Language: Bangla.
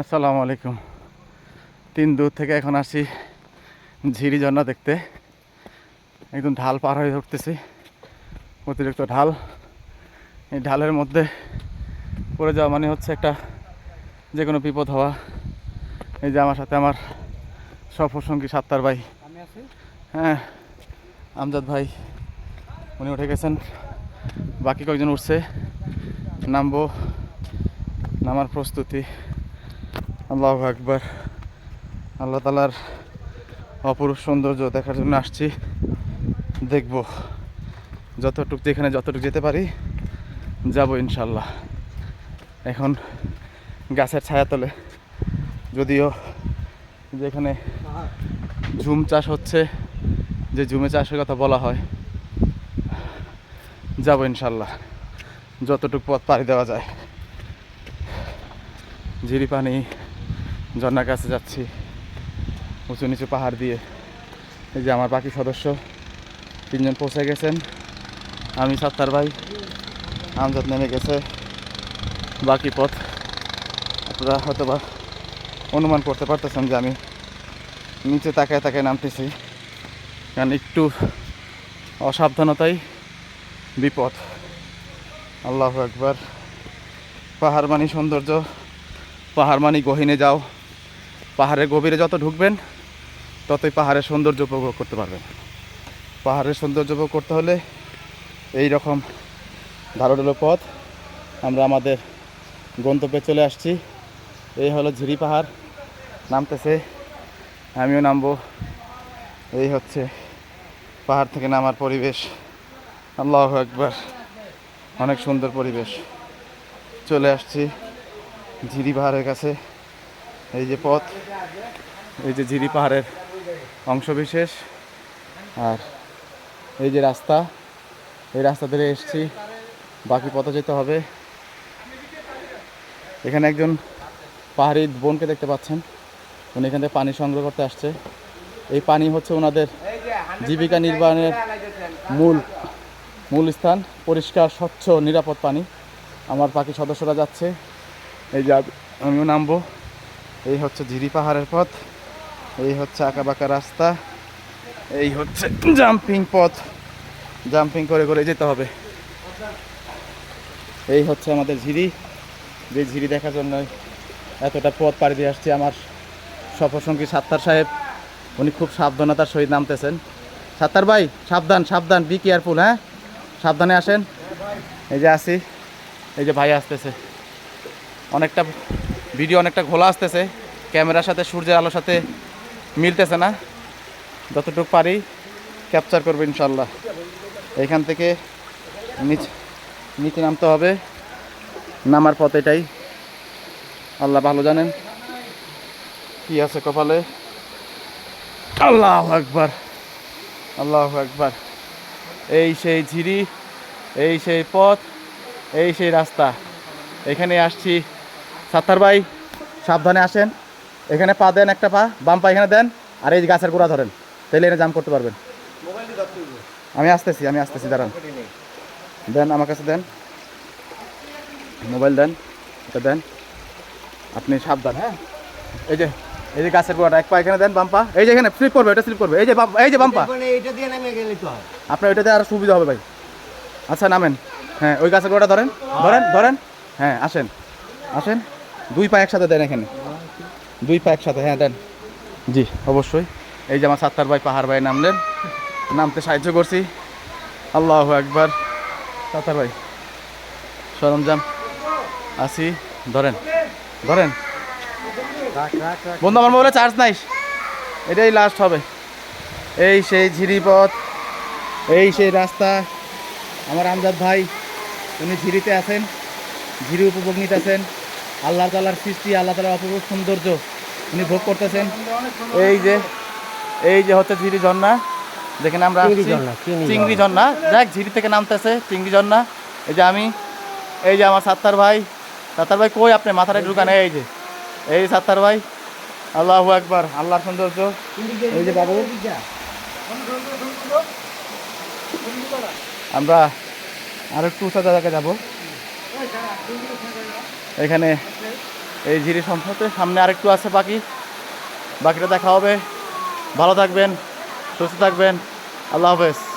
আসসালামু আলাইকুম। তিন দূর থেকে এখন আসি ঝিরি ঝর্ণা দেখতে। একদম ঢাল পার হয়ে উঠতেছি অতিরিক্ত ঢাল। এই ঢালের মধ্যে পড়ে যাওয়া মানে হচ্ছে একটা যে কোনো বিপদ হওয়া। এই যে আমার সাথে আমার সফর সঙ্গী সাত্তার ভাই। হ্যাঁ আমজাদ ভাই উনি উঠে গেছেন। বাকি কয়েকজন উঠছে। নামবো নামার প্রস্তুতি। আল্লাহ একবার আল্লাহ তালার অপরূপ সৌন্দর্য দেখার জন্য আসছি। দেখব যতটুক যেখানে যতটুক যেতে পারি, যাব ইনশাল্লাহ এখন গাছের ছায়া তলে, যদিও যেখানে ঝুম চাষ হচ্ছে, যে ঝুমে চাষের কথা বলা হয়, যাব ইনশাল্লাহ যতটুকু পথ পাড়ি দেওয়া যায়। ঝিরি পানি ঝর্ণার কাছে যাচ্ছি, উঁচু নিচু পাহাড় দিয়ে। এই যে আমার বাকি সদস্য, তিনজন পৌঁছে গেছেন। আমি সাত্তার ভাই, আমজাদ নেমে গেছে। বাকি পথ, আপনারা হয়তো বা অনুমান করতে পারতেছেন যে আমি নিচে তাকায় তাকায় নামতেছি। কারণ একটু অসাবধানতাই বিপদ। আল্লাহ একবার পাহাড় মানি সৌন্দর্য, পাহাড় মানি গহিনে যাও। পাহাড়ের গভীরে যত ঢুকবেন, ততই পাহাড়ের সৌন্দর্য উপভোগ করতে পারবেন। পাহাড়ের সৌন্দর্য উপভোগ করতে হলে এই রকম ধারোডালো পথ আমরা আমাদের গন্তব্যে চলে আসছি। এই হলো ঝিরি পাহাড়, নামতেছে, আমিও নামবো। এই হচ্ছে পাহাড় থেকে নামার পরিবেশ। আল্লাহ একবার অনেক সুন্দর পরিবেশ। চলে আসছি ঝিরি পাহাড়ের কাছে। এই যে পথ, এই যে ঝিরি পাহাড়ের অংশবিশেষ, আর এই যে রাস্তা, এই রাস্তা ধরে এসছি। বাকি পথে যেতে হবে। এখানে একজন পাহাড়ি বোনকে দেখতে পাচ্ছেন। উনি এখান থেকে পানি সংগ্রহ করতে আসছে। এই পানি হচ্ছে ওনাদের জীবিকা নির্বাহের মূল মূল স্থান। পরিষ্কার, স্বচ্ছ, নিরাপদ পানি। আমার বাকি সদস্যরা যাচ্ছে। এই যে আমিও নামবো। এই হচ্ছে ঝিরি পাহাড়ের পথ, এই হচ্ছে আঁকাবাঁকা রাস্তা, এই হচ্ছে জাম্পিং পথ। জাম্পিং করে করে যেতে হবে। এই হচ্ছে আমাদের ঝিরি। যে ঝিরি দেখার জন্য এতটা পথ পাড়ি দিয়ে আসছি আমার সফরসঙ্গী সাত্তার সাহেব। উনি খুব সাবধানতার সহিত নামতেছেন। সাত্তার ভাই, সাবধান সাবধান বি কেয়ারফুল হ্যাঁ? সাবধানে আসেন। এই যে আসি। এই যে ভাই আসতেছে। অনেকটা ভিডিও অনেকটা ঘোলা আসতেছে, ক্যামেরার সাথে, সূর্যের আলোর সাথে মিলতেছে না। যতটুকু পারি ক্যাপচার করব ইনশাল্লাহ। এখান থেকে নিচ নামতে হবে। নামার পথ এটাই। আল্লাহ ভালো জানেন। কি আছে কপালে? আল্লাহ একবার আল্লাহ একবার এই সেই ঝিরি, এই সেই পথ, এই সেই রাস্তা। এখানে আসছি সাত্তার ভাই, সাবধানে আসেন। এখানে পা দেন একটা পা, বাম পা এখানে দেন, আর এই গাছের গোড়া ধরেন তাহলে এনে জাম করতে পারবেন। আমি আসতেছি আমি আসতেছি, দাঁড়ান। দেন আমার কাছে দেন। মোবাইল দেন, এটা দেন। আপনি সাবধান হ্যাঁ? এই যে এই যে গাছের গোড়াটা, এক পা এখানে দেন, বাম পা। এই যে এখানে স্লিপ করবে, এটা স্লিপ করবে। এই যে এই যে বাম পা। এটা দিয়ে নামে গেলে তো হয় আপনার ওইটাতে আরও সুবিধা হবে ভাই। আচ্ছা নামেন। হ্যাঁ ওই গাছের গোড়া ধরেন ধরেন ধরেন। হ্যাঁ আসেন আসেন। দুই পা একসাথে দেন এখানে। দুই পা একসাথে হ্যাঁ দেন। জি, অবশ্যই। এই যে আমার সাত্তার ভাই, পাহাড় ভাই নামলেন নামতে সাহায্য করছি। আল্লাহ একবার সাত্তার ভাই, সরঞ্জাম আসি ধরেন ধরেন। বন্ধু, আমার মোবাইলে চার্জ নাই। এটাই লাস্ট হবে। এই সেই ঝিরিপথ, এই সেই রাস্তা। আমার আমজাদ ভাই, উনি ঝিরিতে আছেন, ঝিরি উপভোগ নিতেছেন। আল্লাহ তালার সৃষ্টি আল্লাহ তালার অপূর্ব সৌন্দর্য উনি ভোগ করতেছেন। এই যে এই যে হচ্ছে ঝিরি ঝর্ণা যেখানে আমরা চিংড়ি ঝর্ণা, যাক ঝিরি থেকে নামতেছে চিংড়ি ঝর্ণা। এই যে আমি এই যে আমার সাত্তার ভাই। সাত্তার ভাই কই আপনি? মাথাটা ঢুকান এই যে। এই যে সাত্তার ভাই। আল্লাহ একবার আল্লাহর সৌন্দর্য। এই যে বাবু। আমরা আর একটু উঁচা জায়গায় যাব। এখানে এই ঝিরি সম্পর্কে সামনে আরেকটু আছে বাকি। বাকিটা দেখা হবে। ভালো থাকবেন, সুস্থ থাকবেন। আল্লাহ হাফেজ।